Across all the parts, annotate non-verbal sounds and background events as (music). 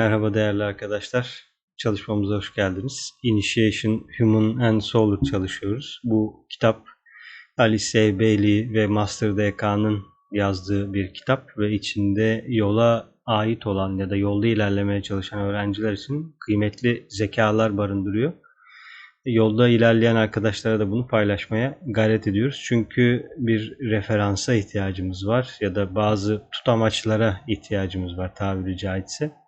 Merhaba değerli arkadaşlar. Çalışmamıza hoş geldiniz. Initiation Human and Solar çalışıyoruz. Bu kitap Alice Bailey ve Master DK'nın yazdığı bir kitap ve içinde yola ait olan ya da yolda ilerlemeye çalışan öğrenciler için kıymetli zekalar barındırıyor. Yolda ilerleyen arkadaşlara da bunu paylaşmaya gayret ediyoruz. Çünkü bir referansa ihtiyacımız var ya da bazı tutamaçlara ihtiyacımız var tabiri caizse.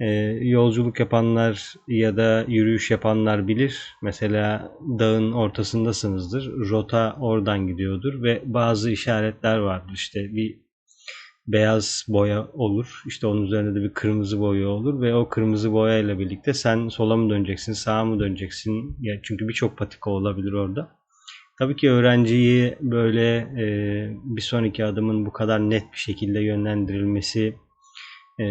Ee, yolculuk yapanlar ya da yürüyüş yapanlar bilir. Mesela dağın ortasındasınızdır. Rota oradan gidiyordur ve bazı işaretler vardır. İşte bir beyaz boya olur. İşte onun üzerinde de bir kırmızı boya olur ve o kırmızı boya ile birlikte sen sola mı döneceksin, sağa mı döneceksin? Ya çünkü birçok patika olabilir orada. Tabii ki öğrenciyi böyle e, bir sonraki adımın bu kadar net bir şekilde yönlendirilmesi e,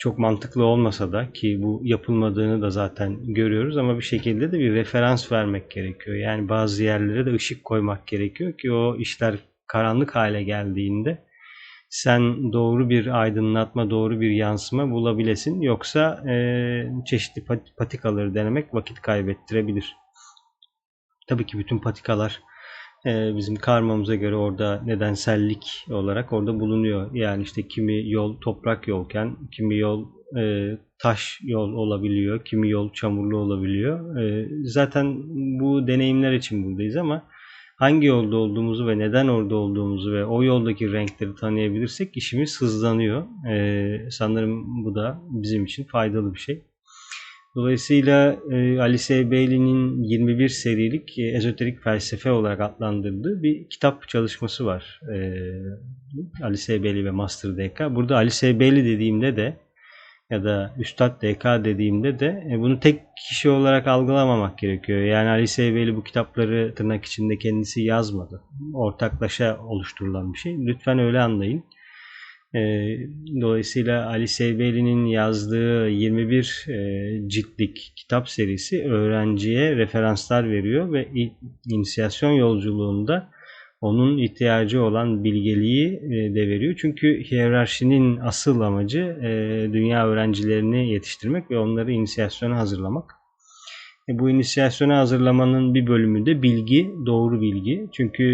çok mantıklı olmasa da ki bu yapılmadığını da zaten görüyoruz ama bir şekilde de bir referans vermek gerekiyor. Yani bazı yerlere de ışık koymak gerekiyor ki o işler karanlık hale geldiğinde sen doğru bir aydınlatma, doğru bir yansıma bulabilesin. Yoksa e, çeşitli patikaları denemek vakit kaybettirebilir. Tabii ki bütün patikalar e, bizim karmamıza göre orada nedensellik olarak orada bulunuyor. Yani işte kimi yol toprak yolken, kimi yol e, taş yol olabiliyor, kimi yol çamurlu olabiliyor. E, zaten bu deneyimler için buradayız ama hangi yolda olduğumuzu ve neden orada olduğumuzu ve o yoldaki renkleri tanıyabilirsek işimiz hızlanıyor. Ee, sanırım bu da bizim için faydalı bir şey. Dolayısıyla e, Alice Bailey'nin 21 serilik e, ezoterik felsefe olarak adlandırdığı bir kitap çalışması var. E, Alice Bailey ve Master DK. Burada Alice Bailey dediğimde de ya da Üstad DK dediğimde de e, bunu tek kişi olarak algılamamak gerekiyor. Yani Ali Seybeli bu kitapları tırnak içinde kendisi yazmadı. Ortaklaşa oluşturulan bir şey. Lütfen öyle anlayın. E, dolayısıyla Ali Seybeli'nin yazdığı 21 e, ciltlik kitap serisi öğrenciye referanslar veriyor ve inisiyasyon yolculuğunda onun ihtiyacı olan bilgeliği e, de veriyor. Çünkü hiyerarşinin asıl amacı e, dünya öğrencilerini yetiştirmek ve onları inisiyasyona hazırlamak. E, bu inisiyasyona hazırlamanın bir bölümü de bilgi, doğru bilgi. Çünkü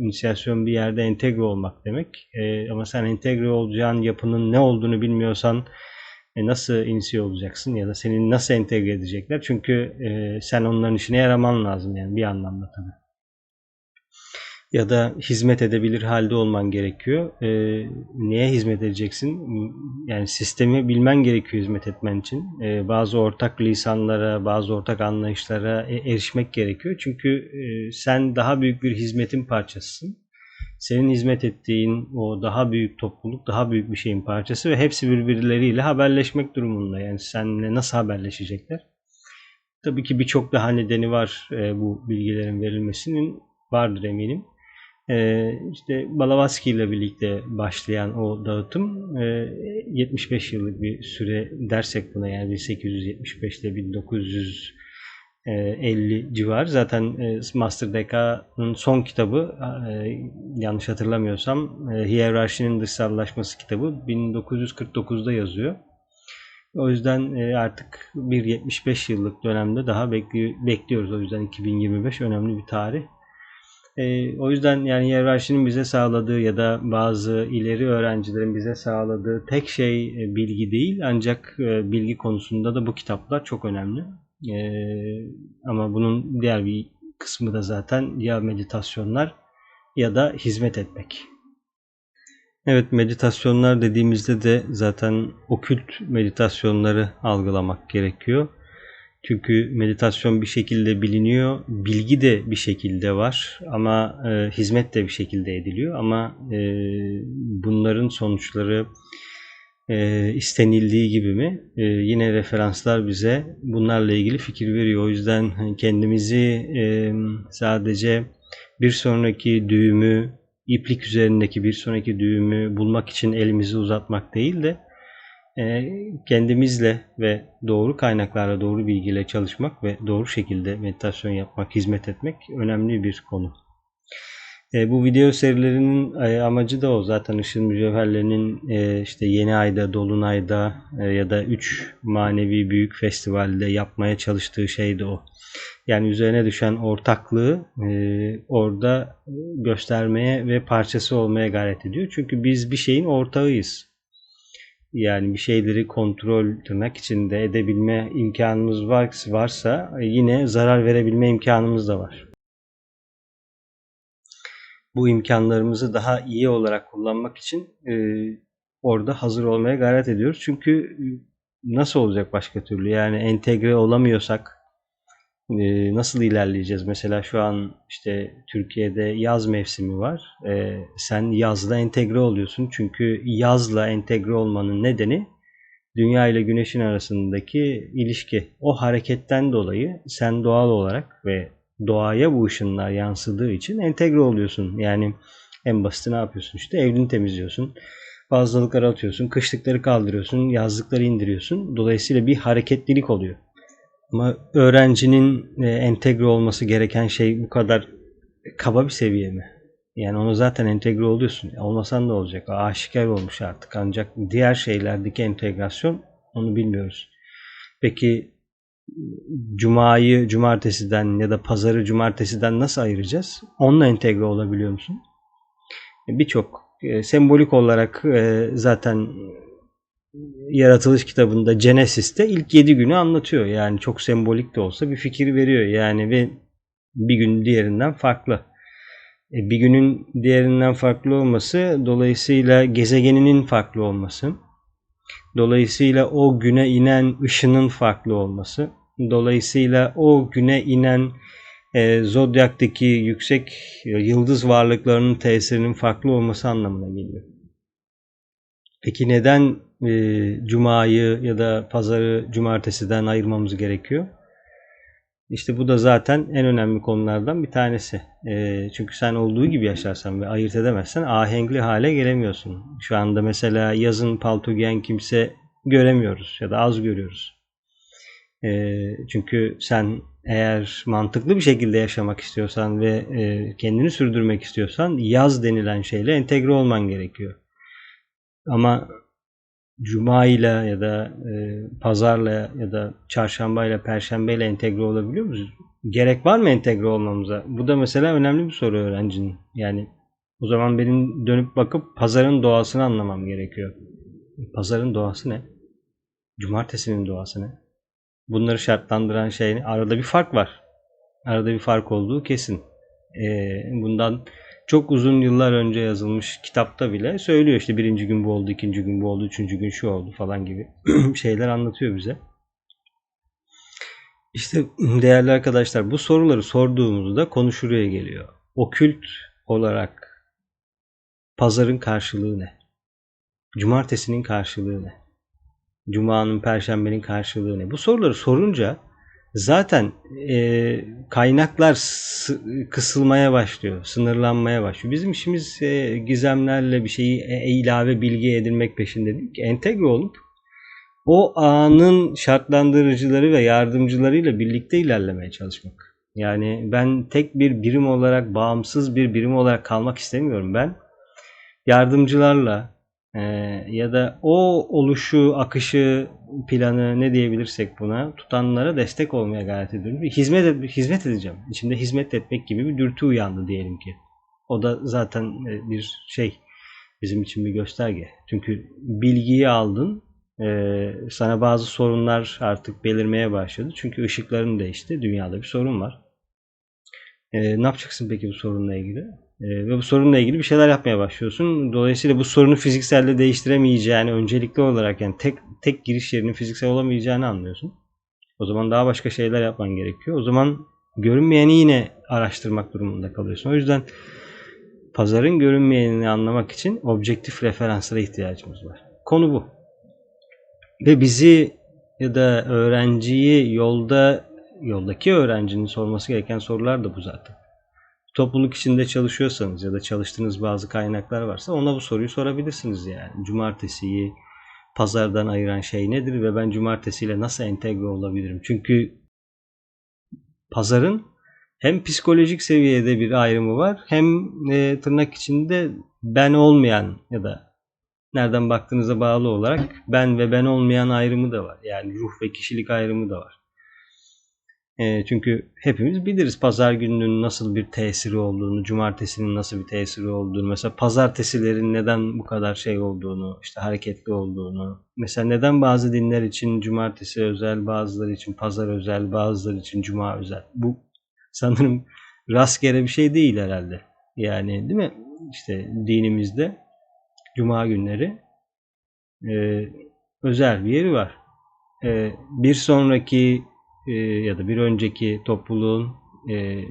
inisiyasyon bir yerde entegre olmak demek. Ama sen entegre olacağın yapının ne olduğunu bilmiyorsan nasıl inisiye olacaksın ya da seni nasıl entegre edecekler? Çünkü sen onların işine yaraman lazım yani bir anlamda tabii ya da hizmet edebilir halde olman gerekiyor. E, neye hizmet edeceksin? Yani sistemi bilmen gerekiyor hizmet etmen için. E, bazı ortak lisanlara, bazı ortak anlayışlara e, erişmek gerekiyor. Çünkü e, sen daha büyük bir hizmetin parçasısın. Senin hizmet ettiğin o daha büyük topluluk, daha büyük bir şeyin parçası ve hepsi birbirleriyle haberleşmek durumunda. Yani seninle nasıl haberleşecekler? Tabii ki birçok daha nedeni var e, bu bilgilerin verilmesinin vardır eminim. E, işte Balavaski ile birlikte başlayan o dağıtım e, 75 yıllık bir süre dersek buna yani 1875 ile 1950 civar. Zaten e, Master Deka'nın son kitabı e, yanlış hatırlamıyorsam e, Hiyerarşinin Dışsallaşması kitabı 1949'da yazıyor. O yüzden artık bir 75 yıllık dönemde daha bekliyoruz. O yüzden 2025 önemli bir tarih. E, o yüzden yani hiyerarşinin bize sağladığı ya da bazı ileri öğrencilerin bize sağladığı tek şey e, bilgi değil ancak e, bilgi konusunda da bu kitaplar çok önemli. E, ama bunun diğer bir kısmı da zaten ya meditasyonlar ya da hizmet etmek. Evet meditasyonlar dediğimizde de zaten okült meditasyonları algılamak gerekiyor. Çünkü meditasyon bir şekilde biliniyor, bilgi de bir şekilde var ama e, hizmet de bir şekilde ediliyor ama e, bunların sonuçları e, istenildiği gibi mi? E, yine referanslar bize bunlarla ilgili fikir veriyor. O yüzden kendimizi e, sadece bir sonraki düğümü, iplik üzerindeki bir sonraki düğümü bulmak için elimizi uzatmak değil de kendimizle ve doğru kaynaklarla doğru bilgiyle çalışmak ve doğru şekilde meditasyon yapmak, hizmet etmek önemli bir konu. E, bu video serilerinin e, amacı da o. Zaten Işın Mücevherleri'nin e, işte Yeni Ay'da, Dolunay'da e, ya da 3 manevi büyük festivalde yapmaya çalıştığı şey de o. Yani üzerine düşen ortaklığı e, orada göstermeye ve parçası olmaya gayret ediyor. Çünkü biz bir şeyin ortağıyız. Yani bir şeyleri kontrol tırnak içinde edebilme imkanımız varsa yine zarar verebilme imkanımız da var bu imkanlarımızı daha iyi olarak kullanmak için e, orada hazır olmaya gayret ediyoruz. Çünkü e, nasıl olacak başka türlü? Yani entegre olamıyorsak e, nasıl ilerleyeceğiz? Mesela şu an işte Türkiye'de yaz mevsimi var. E, sen yazla entegre oluyorsun. Çünkü yazla entegre olmanın nedeni Dünya ile Güneş'in arasındaki ilişki. O hareketten dolayı sen doğal olarak ve doğaya bu ışınlar yansıdığı için entegre oluyorsun. Yani en basit ne yapıyorsun işte evini temizliyorsun. Fazlalıkları atıyorsun, kışlıkları kaldırıyorsun, yazlıkları indiriyorsun. Dolayısıyla bir hareketlilik oluyor. Ama öğrencinin e, entegre olması gereken şey bu kadar kaba bir seviye mi? Yani onu zaten entegre oluyorsun. Olmasan da olacak. Aşikar olmuş artık. Ancak diğer şeylerdeki entegrasyon onu bilmiyoruz. Peki cumayı cumartesiden ya da pazarı cumartesiden nasıl ayıracağız? Onunla entegre olabiliyor musun? Birçok e, sembolik olarak e, zaten yaratılış kitabında Genesis'te ilk 7 günü anlatıyor. Yani çok sembolik de olsa bir fikir veriyor. Yani ve bir gün diğerinden farklı. E, bir günün diğerinden farklı olması dolayısıyla gezegeninin farklı olması Dolayısıyla o güne inen ışının farklı olması. Dolayısıyla o güne inen e, zodyaktaki yüksek e, yıldız varlıklarının tesirinin farklı olması anlamına geliyor. Peki neden e, cumayı ya da pazarı cumartesiden ayırmamız gerekiyor? İşte bu da zaten en önemli konulardan bir tanesi. E, çünkü sen olduğu gibi yaşarsan ve ayırt edemezsen ahengli hale gelemiyorsun. Şu anda mesela yazın palto giyen kimse göremiyoruz ya da az görüyoruz. E, çünkü sen eğer mantıklı bir şekilde yaşamak istiyorsan ve e, kendini sürdürmek istiyorsan yaz denilen şeyle entegre olman gerekiyor. Ama Cuma ile ya da e, pazarla ya da çarşambayla perşembeyle entegre olabiliyor muyuz? Gerek var mı entegre olmamıza? Bu da mesela önemli bir soru öğrencinin. Yani o zaman benim dönüp bakıp pazarın doğasını anlamam gerekiyor. Pazarın doğası ne? Cumartesinin doğası ne? Bunları şartlandıran şey arada bir fark var. Arada bir fark olduğu kesin. Ee, bundan çok uzun yıllar önce yazılmış kitapta bile söylüyor işte birinci gün bu oldu, ikinci gün bu oldu, üçüncü gün şu oldu falan gibi (clears throat) şeyler anlatıyor bize. İşte (clears throat) değerli arkadaşlar bu soruları sorduğumuzda konu şuraya geliyor. Okült olarak pazarın karşılığı ne? Cumartesinin karşılığı ne? Cuma'nın, perşembenin karşılığı ne? Bu soruları sorunca zaten e, kaynaklar kısılmaya başlıyor, sınırlanmaya başlıyor. Bizim işimiz e, gizemlerle bir şeyi e, ilave bilgi edinmek peşinde değil. Entegre olup o anın şartlandırıcıları ve yardımcılarıyla birlikte ilerlemeye çalışmak. Yani ben tek bir birim olarak, bağımsız bir birim olarak kalmak istemiyorum. Ben yardımcılarla, e, ya da o oluşu, akışı, planı ne diyebilirsek buna tutanlara destek olmaya gayret ediyorum. Hizmet, hizmet edeceğim. İçimde hizmet etmek gibi bir dürtü uyandı diyelim ki. O da zaten e, bir şey bizim için bir gösterge. Çünkü bilgiyi aldın, e, sana bazı sorunlar artık belirmeye başladı. Çünkü ışıkların değişti. Dünyada bir sorun var. E, ne yapacaksın peki bu sorunla ilgili? Ee, ve bu sorunla ilgili bir şeyler yapmaya başlıyorsun. Dolayısıyla bu sorunu fizikselde değiştiremeyeceğini öncelikli olarak yani tek tek giriş yerinin fiziksel olamayacağını anlıyorsun. O zaman daha başka şeyler yapman gerekiyor. O zaman görünmeyeni yine araştırmak durumunda kalıyorsun. O yüzden pazarın görünmeyenini anlamak için objektif referanslara ihtiyacımız var. Konu bu. Ve bizi ya da öğrenciyi yolda yoldaki öğrencinin sorması gereken sorular da bu zaten topluluk içinde çalışıyorsanız ya da çalıştığınız bazı kaynaklar varsa ona bu soruyu sorabilirsiniz yani. Cumartesiyi pazardan ayıran şey nedir ve ben cumartesiyle nasıl entegre olabilirim? Çünkü pazarın hem psikolojik seviyede bir ayrımı var hem e, tırnak içinde ben olmayan ya da nereden baktığınıza bağlı olarak ben ve ben olmayan ayrımı da var. Yani ruh ve kişilik ayrımı da var. E, çünkü hepimiz biliriz pazar gününün nasıl bir tesiri olduğunu, cumartesinin nasıl bir tesiri olduğunu, mesela pazartesilerin neden bu kadar şey olduğunu, işte hareketli olduğunu, mesela neden bazı dinler için cumartesi özel, bazıları için pazar özel, bazıları için cuma özel. Bu sanırım rastgele bir şey değil herhalde. Yani değil mi? İşte dinimizde cuma günleri e, özel bir yeri var. E, bir sonraki e, ya da bir önceki topluluğun e,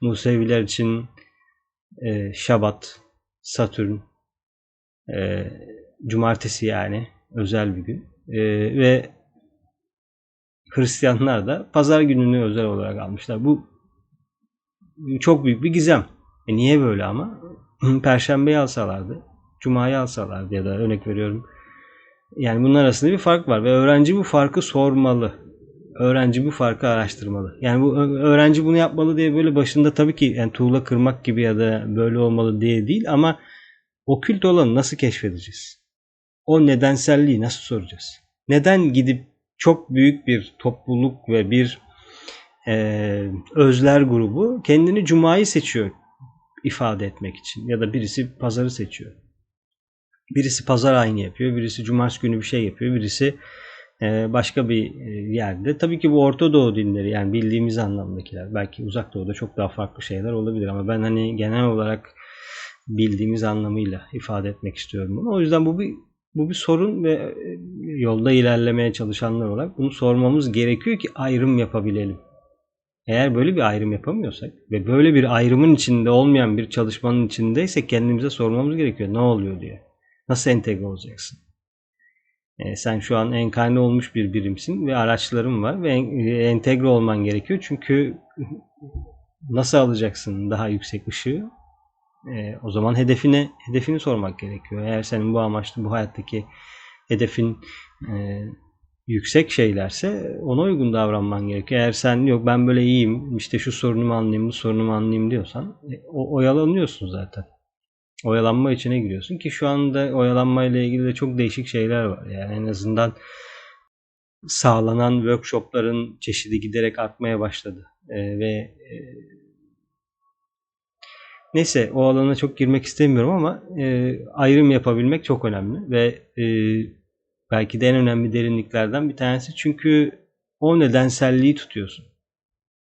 Museviler için e, Şabat, Satürn, e, Cumartesi yani özel bir gün e, ve Hristiyanlar da Pazar gününü özel olarak almışlar. Bu çok büyük bir gizem. E niye böyle ama? (clears throat) Perşembeyi alsalardı, Cuma'yı alsalardı ya da örnek veriyorum. Yani bunlar arasında bir fark var ve öğrenci bu farkı sormalı öğrenci bu farkı araştırmalı. Yani bu öğrenci bunu yapmalı diye böyle başında tabii ki yani tuğla kırmak gibi ya da böyle olmalı diye değil ama okült olanı nasıl keşfedeceğiz? O nedenselliği nasıl soracağız? Neden gidip çok büyük bir topluluk ve bir e, özler grubu kendini cumayı seçiyor ifade etmek için ya da birisi pazarı seçiyor. Birisi pazar aynı yapıyor, birisi cumartesi günü bir şey yapıyor, birisi başka bir e, yerde. Tabii ki bu Orta Doğu dinleri yani bildiğimiz anlamdakiler. Belki Uzak Doğu'da çok daha farklı şeyler olabilir ama ben hani genel olarak bildiğimiz anlamıyla ifade etmek istiyorum bunu. O yüzden bu bir bu bir sorun ve e, yolda ilerlemeye çalışanlar olarak bunu sormamız gerekiyor ki ayrım yapabilelim. Eğer böyle bir ayrım yapamıyorsak ve böyle bir ayrımın içinde olmayan bir çalışmanın içindeysek kendimize sormamız gerekiyor. Ne oluyor diye. Nasıl entegre olacaksın? E, sen şu an enkarne olmuş bir birimsin ve araçların var ve e, entegre olman gerekiyor. Çünkü nasıl alacaksın daha yüksek ışığı? E, o zaman hedefine hedefini sormak gerekiyor. Eğer senin bu amaçlı bu hayattaki hedefin yüksek şeylerse ona uygun davranman gerekiyor. Eğer sen yok ben böyle iyiyim işte şu sorunumu anlayayım bu sorunumu anlayayım diyorsan o, oyalanıyorsun zaten oyalanma içine giriyorsun ki şu anda oyalanma ile ilgili de çok değişik şeyler var. Yani en azından sağlanan workshopların çeşidi giderek artmaya başladı. Ee, ve e, neyse o alana çok girmek istemiyorum ama e, ayrım yapabilmek çok önemli ve e, belki de en önemli derinliklerden bir tanesi çünkü o nedenselliği tutuyorsun.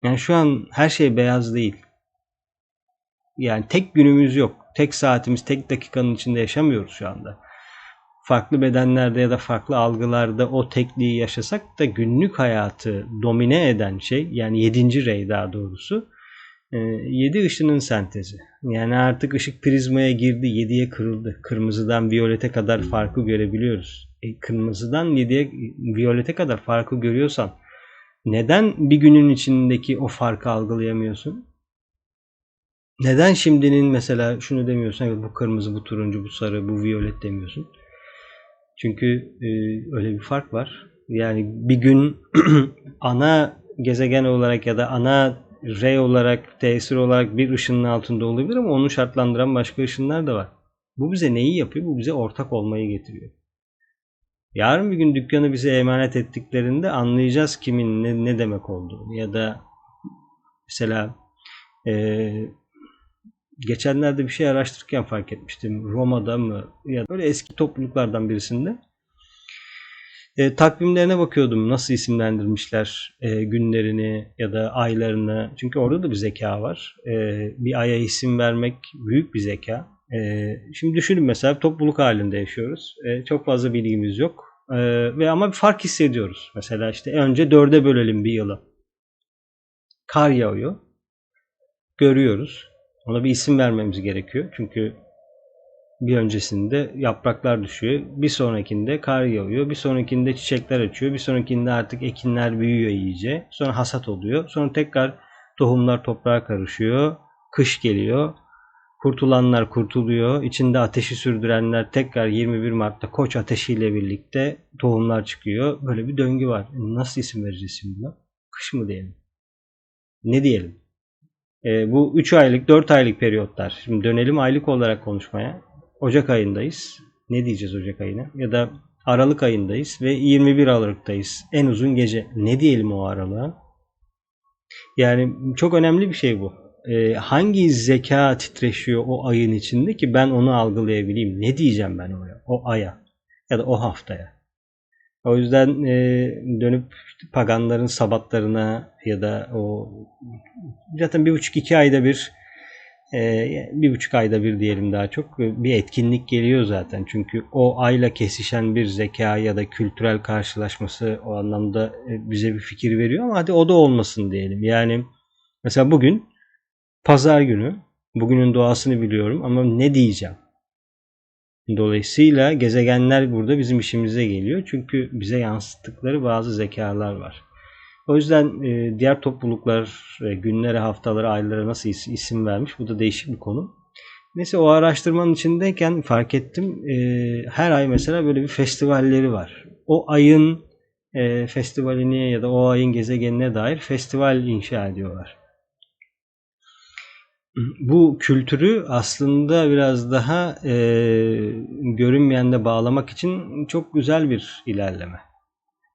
Yani şu an her şey beyaz değil. Yani tek günümüz yok tek saatimiz, tek dakikanın içinde yaşamıyoruz şu anda. Farklı bedenlerde ya da farklı algılarda o tekliği yaşasak da günlük hayatı domine eden şey yani yedinci rey daha doğrusu e, yedi ışının sentezi. Yani artık ışık prizmaya girdi, yediye kırıldı. Kırmızıdan viyolete kadar farkı görebiliyoruz. E, kırmızıdan yediye viyolete kadar farkı görüyorsan neden bir günün içindeki o farkı algılayamıyorsun? Neden şimdinin mesela şunu demiyorsun, bu kırmızı, bu turuncu, bu sarı, bu violet demiyorsun? Çünkü e, öyle bir fark var. Yani bir gün (clears throat) ana gezegen olarak ya da ana rey olarak, tesir olarak bir ışının altında olabilir ama onu şartlandıran başka ışınlar da var. Bu bize neyi yapıyor? Bu bize ortak olmayı getiriyor. Yarın bir gün dükkanı bize emanet ettiklerinde anlayacağız kimin ne, ne demek olduğunu. Ya da mesela e, geçenlerde bir şey araştırırken fark etmiştim. Roma'da mı ya böyle eski topluluklardan birisinde. E, takvimlerine bakıyordum nasıl isimlendirmişler e, günlerini ya da aylarını. Çünkü orada da bir zeka var. E, bir aya isim vermek büyük bir zeka. E, şimdi düşünün mesela topluluk halinde yaşıyoruz. E, çok fazla bilgimiz yok. E, ve ama bir fark hissediyoruz. Mesela işte önce dörde bölelim bir yılı. Kar yağıyor. Görüyoruz. Ona bir isim vermemiz gerekiyor. Çünkü bir öncesinde yapraklar düşüyor. Bir sonrakinde kar yağıyor. Bir sonrakinde çiçekler açıyor. Bir sonrakinde artık ekinler büyüyor iyice. Sonra hasat oluyor. Sonra tekrar tohumlar toprağa karışıyor. Kış geliyor. Kurtulanlar kurtuluyor. İçinde ateşi sürdürenler tekrar 21 Mart'ta koç ateşiyle birlikte tohumlar çıkıyor. Böyle bir döngü var. Nasıl isim vereceğiz şimdi buna? Kış mı diyelim? Ne diyelim? E, bu 3 aylık, 4 aylık periyotlar. Şimdi dönelim aylık olarak konuşmaya. Ocak ayındayız. Ne diyeceğiz Ocak ayına? Ya da Aralık ayındayız ve 21 Aralık'tayız. En uzun gece. Ne diyelim o aralığa? Yani çok önemli bir şey bu. Ee, hangi zeka titreşiyor o ayın içinde ki ben onu algılayabileyim? Ne diyeceğim ben oraya, o aya ya da o haftaya? O yüzden e, dönüp paganların sabatlarına ya da o zaten bir buçuk iki ayda bir e, bir buçuk ayda bir diyelim daha çok bir etkinlik geliyor zaten. Çünkü o ayla kesişen bir zeka ya da kültürel karşılaşması o anlamda e, bize bir fikir veriyor ama hadi o da olmasın diyelim. Yani mesela bugün pazar günü bugünün doğasını biliyorum ama ne diyeceğim? Dolayısıyla gezegenler burada bizim işimize geliyor. Çünkü bize yansıttıkları bazı zekalar var. O yüzden e, diğer topluluklar e, günlere, haftalara, aylara nasıl isim vermiş bu da değişik bir konu. Neyse o araştırmanın içindeyken fark ettim. E, her ay mesela böyle bir festivalleri var. O ayın festivalini ya da o ayın gezegenine dair festival inşa ediyorlar bu kültürü aslında biraz daha e, görünmeyende bağlamak için çok güzel bir ilerleme.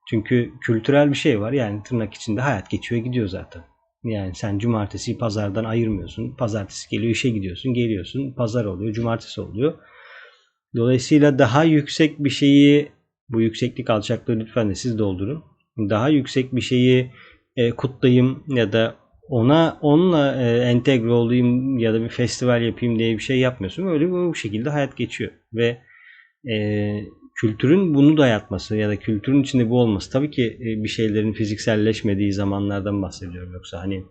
Çünkü kültürel bir şey var yani tırnak içinde hayat geçiyor gidiyor zaten. Yani sen cumartesi pazardan ayırmıyorsun. Pazartesi geliyor işe gidiyorsun geliyorsun. Pazar oluyor cumartesi oluyor. Dolayısıyla daha yüksek bir şeyi bu yükseklik alçaklığı lütfen de siz doldurun. Daha yüksek bir şeyi e, kutlayayım ya da ona onunla e, entegre olayım ya da bir festival yapayım diye bir şey yapmıyorsun. Öyle bu şekilde hayat geçiyor. Ve e, kültürün bunu dayatması ya da kültürün içinde bu olması. Tabii ki e, bir şeylerin fizikselleşmediği zamanlardan bahsediyorum. Yoksa hani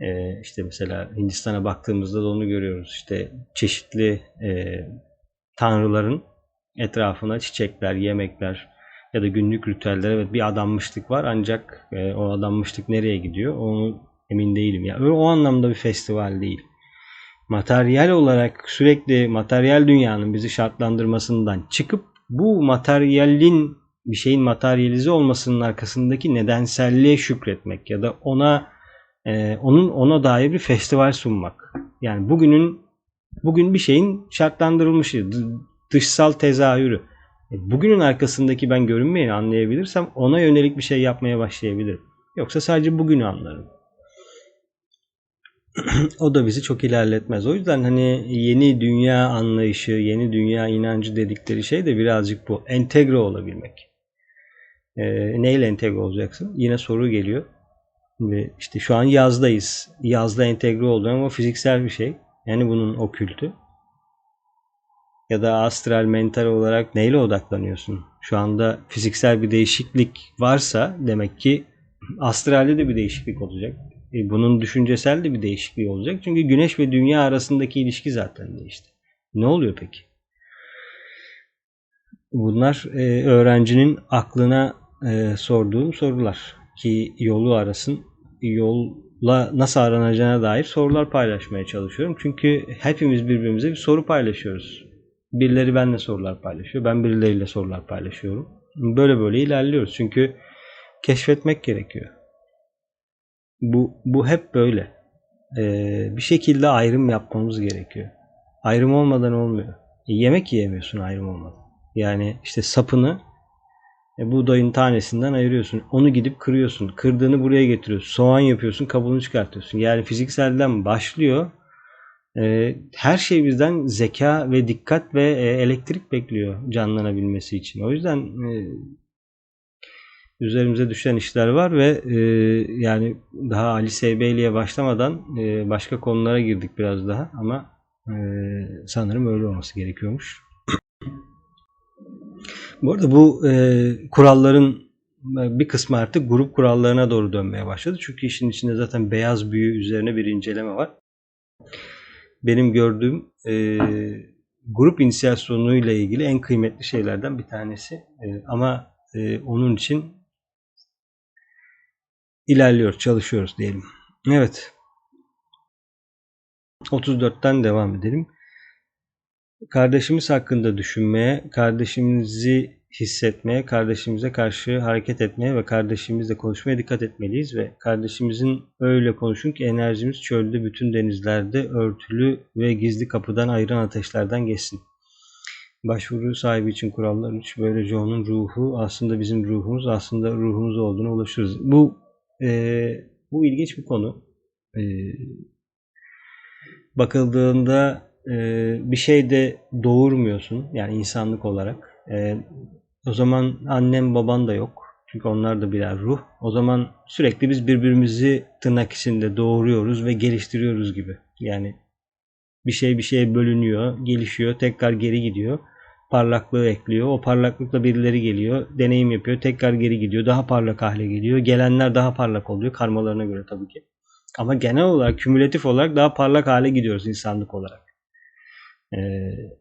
e, işte mesela Hindistan'a baktığımızda da onu görüyoruz. İşte çeşitli e, tanrıların etrafına çiçekler, yemekler ya da günlük ritüeller. Evet bir adanmışlık var. Ancak e, o adanmışlık nereye gidiyor? Onu Emin değilim. Ya o anlamda bir festival değil. Materyal olarak sürekli materyal dünyanın bizi şartlandırmasından çıkıp bu materyalin bir şeyin materyalize olmasının arkasındaki nedenselliğe şükretmek ya da ona e, onun ona dair bir festival sunmak. Yani bugünün bugün bir şeyin şartlandırılmışı, dışsal tezahürü. E, bugünün arkasındaki ben görünmeyeni anlayabilirsem ona yönelik bir şey yapmaya başlayabilirim. Yoksa sadece bugünü anlarım. O da bizi çok ilerletmez. O yüzden hani yeni dünya anlayışı, yeni dünya inancı dedikleri şey de birazcık bu. Entegre olabilmek. E, neyle entegre olacaksın? Yine soru geliyor. Ve işte şu an yazdayız. Yazda entegre oldun ama fiziksel bir şey. Yani bunun okültü. Ya da astral, mental olarak neyle odaklanıyorsun? Şu anda fiziksel bir değişiklik varsa demek ki astralde de bir değişiklik olacak. E, bunun düşüncesel de bir değişikliği olacak. Çünkü güneş ve dünya arasındaki ilişki zaten değişti. Ne oluyor peki? Bunlar e, öğrencinin aklına e, sorduğum sorular ki yolu arasın yolla nasıl aranacağına dair sorular paylaşmaya çalışıyorum. Çünkü hepimiz birbirimize bir soru paylaşıyoruz. Birileri benimle sorular paylaşıyor. Ben birileriyle sorular paylaşıyorum. Böyle böyle ilerliyoruz. Çünkü keşfetmek gerekiyor. Bu, bu hep böyle. Ee, bir şekilde ayrım yapmamız gerekiyor. Ayrım olmadan olmuyor. E, yemek yiyemiyorsun ayrım olmadan. Yani işte sapını e, buğdayın tanesinden ayırıyorsun. Onu gidip kırıyorsun. Kırdığını buraya getiriyorsun. Soğan yapıyorsun, kabuğunu çıkartıyorsun. Yani fizikselden başlıyor. E, her şey bizden zeka ve dikkat ve e, elektrik bekliyor canlanabilmesi için. O yüzden e, üzerimize düşen işler var ve e, yani daha Ali Seybeyli'ye başlamadan e, başka konulara girdik biraz daha ama e, sanırım öyle olması gerekiyormuş. bu arada bu e, kuralların bir kısmı artık grup kurallarına doğru dönmeye başladı. Çünkü işin içinde zaten beyaz büyü üzerine bir inceleme var. Benim gördüğüm e, grup inisiyasyonu ile ilgili en kıymetli şeylerden bir tanesi. E, ama e, onun için ilerliyoruz, çalışıyoruz diyelim. Evet. 34'ten devam edelim. Kardeşimiz hakkında düşünmeye, kardeşimizi hissetmeye, kardeşimize karşı hareket etmeye ve kardeşimizle konuşmaya dikkat etmeliyiz ve kardeşimizin öyle konuşun ki enerjimiz çölde bütün denizlerde örtülü ve gizli kapıdan ayıran ateşlerden geçsin. Başvuru sahibi için kurallar 3. Böylece onun ruhu aslında bizim ruhumuz aslında ruhumuz olduğuna ulaşırız. Bu e, bu ilginç bir konu. E, bakıldığında e, bir şey de doğurmuyorsun yani insanlık olarak. E, o zaman annem baban da yok. Çünkü onlar da birer ruh. O zaman sürekli biz birbirimizi tırnak içinde doğuruyoruz ve geliştiriyoruz gibi. Yani bir şey bir şeye bölünüyor, gelişiyor, tekrar geri gidiyor. Parlaklığı ekliyor. O parlaklıkla birileri geliyor, deneyim yapıyor, tekrar geri gidiyor. Daha parlak hale geliyor. Gelenler daha parlak oluyor karmalarına göre tabii ki. Ama genel olarak, kümülatif olarak daha parlak hale gidiyoruz insanlık olarak. Ee,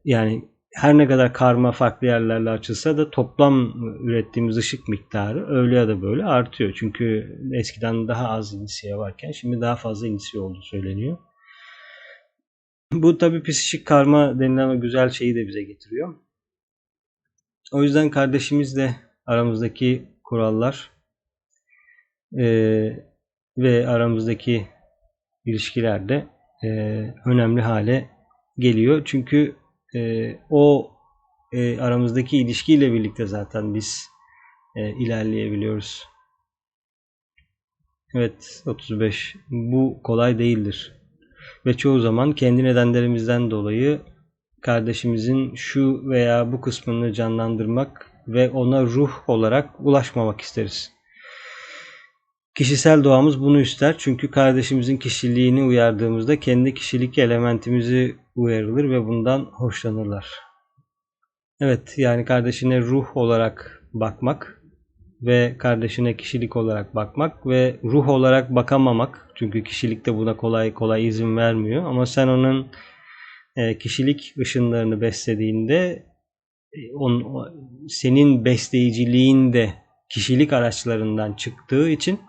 yani her ne kadar karma farklı yerlerle açılsa da toplam ürettiğimiz ışık miktarı öyle ya da böyle artıyor. Çünkü eskiden daha az inisiye varken şimdi daha fazla inisiye olduğu söyleniyor. Bu tabi psikik karma denilen o güzel şeyi de bize getiriyor. O yüzden kardeşimizle aramızdaki kurallar e, ve aramızdaki ilişkiler de e, önemli hale geliyor. Çünkü e, o e, aramızdaki ilişkiyle birlikte zaten biz e, ilerleyebiliyoruz. Evet 35 bu kolay değildir. Ve çoğu zaman kendi nedenlerimizden dolayı kardeşimizin şu veya bu kısmını canlandırmak ve ona ruh olarak ulaşmamak isteriz. Kişisel doğamız bunu ister çünkü kardeşimizin kişiliğini uyardığımızda kendi kişilik elementimizi uyarılır ve bundan hoşlanırlar. Evet yani kardeşine ruh olarak bakmak ve kardeşine kişilik olarak bakmak ve ruh olarak bakamamak çünkü kişilik de buna kolay kolay izin vermiyor ama sen onun kişilik ışınlarını beslediğinde e, on, senin besleyiciliğin de kişilik araçlarından çıktığı için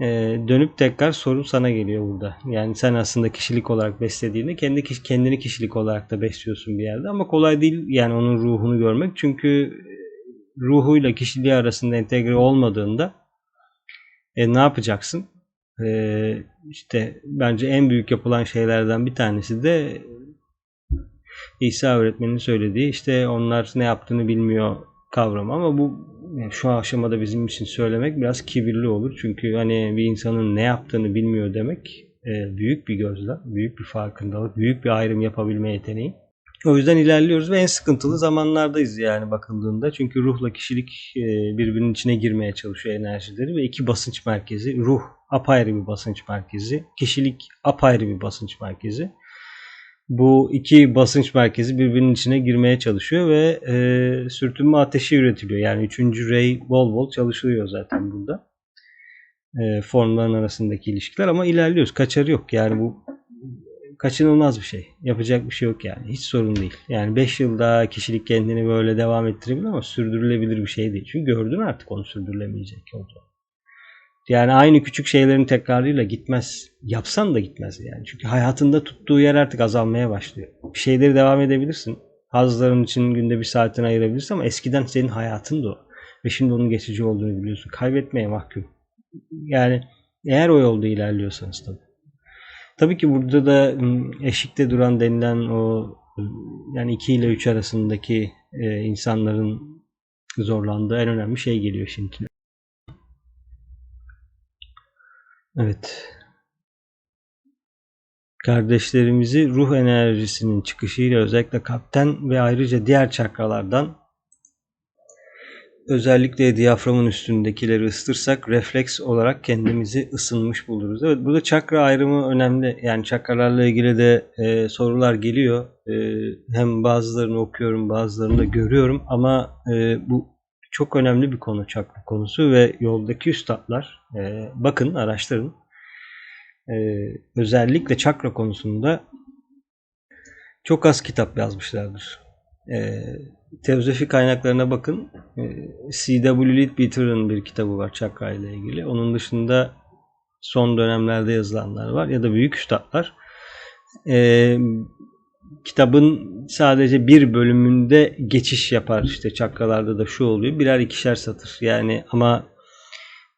e, dönüp tekrar sorun sana geliyor burada. Yani sen aslında kişilik olarak beslediğinde kendi kendini kişilik olarak da besliyorsun bir yerde ama kolay değil yani onun ruhunu görmek çünkü ruhuyla kişiliği arasında entegre olmadığında e, ne yapacaksın? E, işte bence en büyük yapılan şeylerden bir tanesi de İsa öğretmenin söylediği işte onlar ne yaptığını bilmiyor kavramı ama bu yani şu aşamada bizim için söylemek biraz kibirli olur. Çünkü hani bir insanın ne yaptığını bilmiyor demek e, büyük bir gözlem, büyük bir farkındalık, büyük bir ayrım yapabilme yeteneği. O yüzden ilerliyoruz ve en sıkıntılı zamanlardayız yani bakıldığında. Çünkü ruhla kişilik e, birbirinin içine girmeye çalışıyor enerjileri ve iki basınç merkezi. Ruh apayrı bir basınç merkezi, kişilik apayrı bir basınç merkezi bu iki basınç merkezi birbirinin içine girmeye çalışıyor ve e, sürtünme ateşi üretiliyor. Yani üçüncü ray bol bol çalışılıyor zaten burada. E, formların arasındaki ilişkiler ama ilerliyoruz. Kaçarı yok. Yani bu kaçınılmaz bir şey. Yapacak bir şey yok yani. Hiç sorun değil. Yani 5 yılda kişilik kendini böyle devam ettirebilir ama sürdürülebilir bir şey değil. Çünkü gördün artık onu sürdürülemeyecek olduğunu. Yani aynı küçük şeylerin tekrarıyla gitmez. Yapsan da gitmez yani. Çünkü hayatında tuttuğu yer artık azalmaya başlıyor. Bir şeyleri devam edebilirsin. Hazların için günde bir saatini ayırabilirsin ama eskiden senin hayatın da o. Ve şimdi onun geçici olduğunu biliyorsun. Kaybetmeye mahkum. Yani eğer o yolda ilerliyorsanız tabii. Tabii ki burada da eşikte duran denilen o yani 2 ile 3 arasındaki e, insanların zorlandığı en önemli şey geliyor şimdi. Evet. Kardeşlerimizi ruh enerjisinin çıkışıyla özellikle kalpten ve ayrıca diğer çakralardan özellikle diyaframın üstündekileri ısıtırsak refleks olarak kendimizi ısınmış buluruz. Evet burada çakra ayrımı önemli. Yani çakralarla ilgili de e, sorular geliyor. E, hem bazılarını okuyorum bazılarını da görüyorum ama e, bu çok önemli bir konu çakra konusu ve yoldaki üstadlar e, bakın araştırın e, özellikle çakra konusunda çok az kitap yazmışlardır. E, teozofi kaynaklarına bakın. E, C.W. Leadbeater'ın bir kitabı var çakra ile ilgili. Onun dışında son dönemlerde yazılanlar var ya da büyük üstadlar. E, kitabın sadece bir bölümünde geçiş yapar. İşte çakralarda da şu oluyor. Birer ikişer satır. Yani ama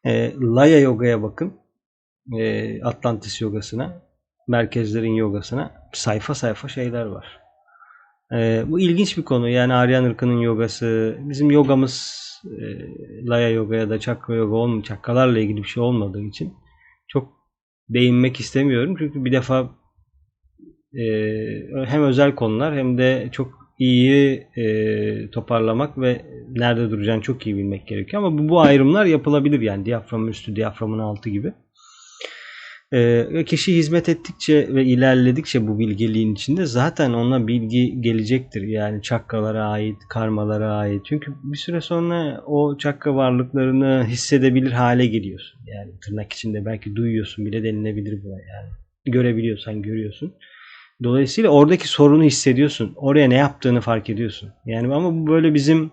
e, Laya Yoga'ya bakın. E, Atlantis yogasına. Merkezlerin yogasına. Sayfa sayfa şeyler var. E, bu ilginç bir konu. Yani Aryan ırkının yogası. Bizim yogamız e, Laya yoga ya da çakra yoga olmuyor. Çakralarla ilgili bir şey olmadığı için çok değinmek istemiyorum. Çünkü bir defa e, hem özel konular hem de çok iyi e, toparlamak ve nerede duracağını çok iyi bilmek gerekiyor. Ama bu, bu ayrımlar yapılabilir yani diyaframın üstü, diyaframın altı gibi. E, kişi hizmet ettikçe ve ilerledikçe bu bilgeliğin içinde zaten ona bilgi gelecektir. Yani çakralara ait, karmalara ait. Çünkü bir süre sonra o çakra varlıklarını hissedebilir hale geliyorsun. Yani tırnak içinde belki duyuyorsun bile denilebilir buna yani. Görebiliyorsan görüyorsun. Dolayısıyla oradaki sorunu hissediyorsun. Oraya ne yaptığını fark ediyorsun. Yani ama bu böyle bizim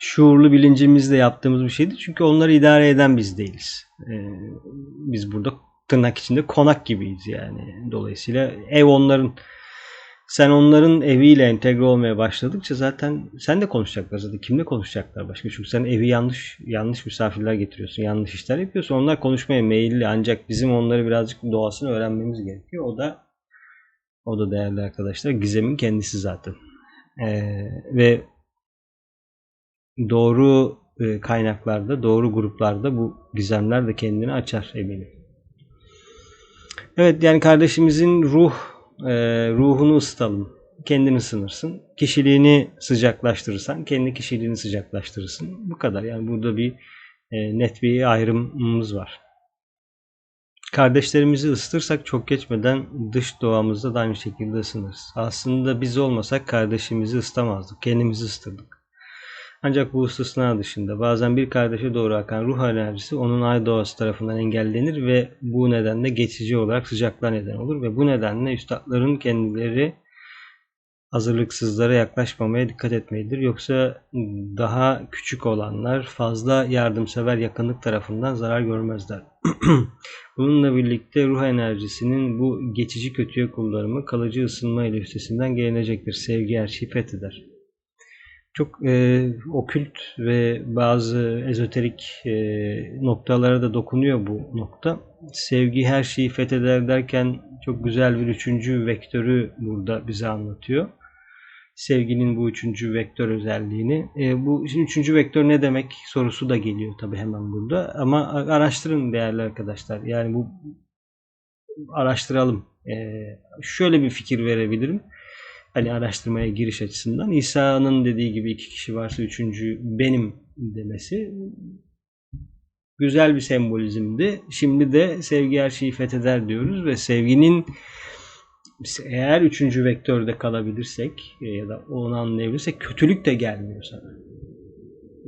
şuurlu bilincimizle yaptığımız bir şeydi. Çünkü onları idare eden biz değiliz. Ee, biz burada tırnak içinde konak gibiyiz yani. Dolayısıyla ev onların sen onların eviyle entegre olmaya başladıkça zaten sen de konuşacaklar zaten. Kimle konuşacaklar başka? Çünkü sen evi yanlış yanlış misafirler getiriyorsun. Yanlış işler yapıyorsun. Onlar konuşmaya meyilli ancak bizim onları birazcık doğasını öğrenmemiz gerekiyor. O da o da değerli arkadaşlar gizemin kendisi zaten. Ee, ve doğru e, kaynaklarda, doğru gruplarda bu gizemler de kendini açar eminim. Evet yani kardeşimizin ruh e, ruhunu ısıtalım. Kendini ısınırsın. Kişiliğini sıcaklaştırırsan kendi kişiliğini sıcaklaştırırsın. Bu kadar. Yani burada bir e, net bir ayrımımız var. Kardeşlerimizi ısıtırsak çok geçmeden dış doğamızda da aynı şekilde ısınırız. Aslında biz olmasak kardeşimizi ısıtamazdık. Kendimizi ısıtırdık. Ancak bu istisna dışında bazen bir kardeşe doğru akan ruh enerjisi onun ay doğası tarafından engellenir ve bu nedenle geçici olarak sıcaklığa neden olur ve bu nedenle üstadların kendileri hazırlıksızlara yaklaşmamaya dikkat etmelidir. Yoksa daha küçük olanlar fazla yardımsever yakınlık tarafından zarar görmezler. (clears throat) Bununla birlikte ruh enerjisinin bu geçici kötüye kullanımı kalıcı ısınma ile üstesinden gelinecektir. Sevgi her şeyi fetheder. Çok e, okült ve bazı ezoterik e, noktalara da dokunuyor bu nokta. Sevgi her şeyi fetheder derken çok güzel bir üçüncü vektörü burada bize anlatıyor sevginin bu üçüncü vektör özelliğini. E, bu şimdi üçüncü vektör ne demek sorusu da geliyor tabi hemen burada. Ama araştırın değerli arkadaşlar. Yani bu araştıralım. E, şöyle bir fikir verebilirim. Hani araştırmaya giriş açısından İsa'nın dediği gibi iki kişi varsa üçüncü benim demesi güzel bir sembolizmdi. Şimdi de sevgi her şeyi fetheder diyoruz ve sevginin eğer üçüncü vektörde kalabilirsek e, ya da onu anlayabilirsek kötülük de gelmiyor sana.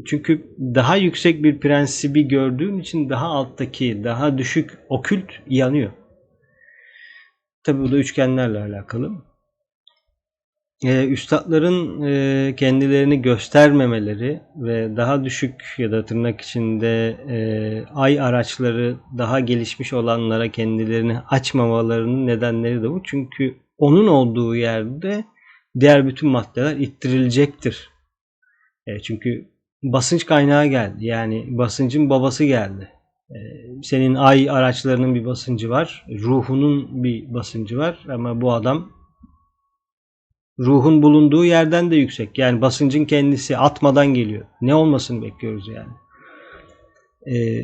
Çünkü daha yüksek bir prensibi gördüğün için daha alttaki, daha düşük okült yanıyor. Tabi bu da üçgenlerle alakalı. Ee, üstadların e, kendilerini göstermemeleri ve daha düşük ya da tırnak içinde e, ay araçları daha gelişmiş olanlara kendilerini açmamalarının nedenleri de bu. Çünkü onun olduğu yerde diğer bütün maddeler ittirilecektir. E, çünkü basınç kaynağı geldi. Yani basıncın babası geldi. E, senin ay araçlarının bir basıncı var. Ruhunun bir basıncı var. Ama bu adam ruhun bulunduğu yerden de yüksek. Yani basıncın kendisi atmadan geliyor. Ne olmasını bekliyoruz yani. Ee,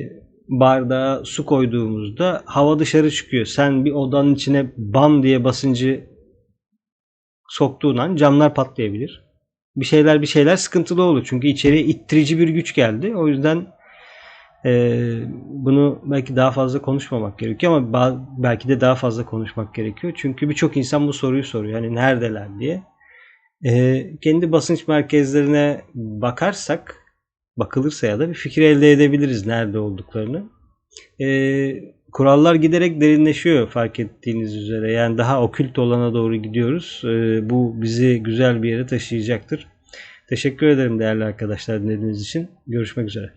bardağa su koyduğumuzda hava dışarı çıkıyor. Sen bir odanın içine bam diye basıncı soktuğun an camlar patlayabilir. Bir şeyler bir şeyler sıkıntılı olur. Çünkü içeriye ittirici bir güç geldi. O yüzden e, bunu belki daha fazla konuşmamak gerekiyor ama belki de daha fazla konuşmak gerekiyor. Çünkü birçok insan bu soruyu soruyor. Yani neredeler diye. E, kendi basınç merkezlerine bakarsak bakılırsa ya da bir fikir elde edebiliriz nerede olduklarını. E, kurallar giderek derinleşiyor fark ettiğiniz üzere. Yani daha okült olana doğru gidiyoruz. E, bu bizi güzel bir yere taşıyacaktır. Teşekkür ederim değerli arkadaşlar dinlediğiniz için. Görüşmek üzere.